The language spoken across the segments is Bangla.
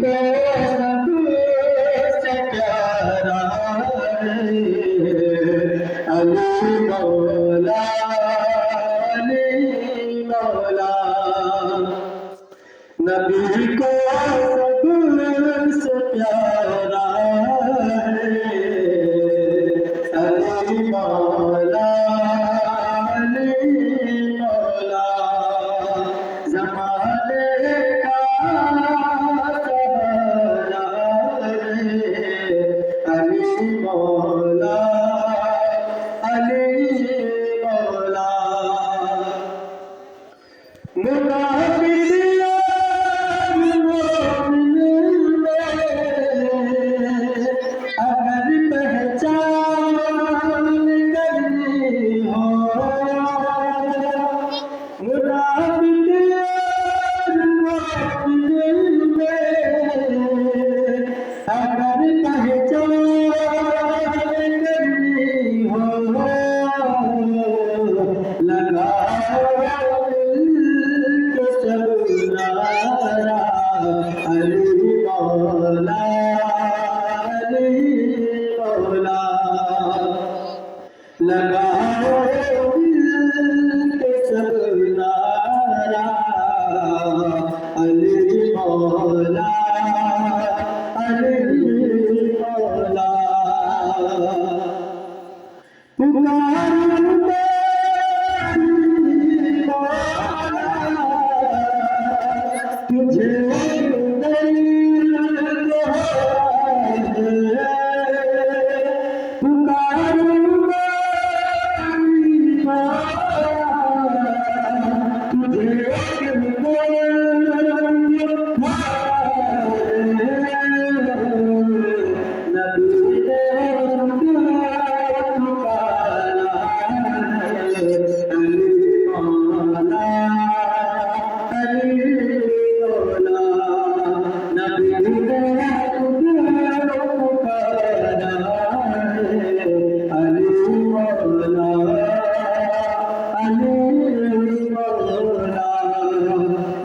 ڪيارا اڳيان Mira, বুঝে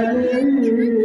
Hallelujah.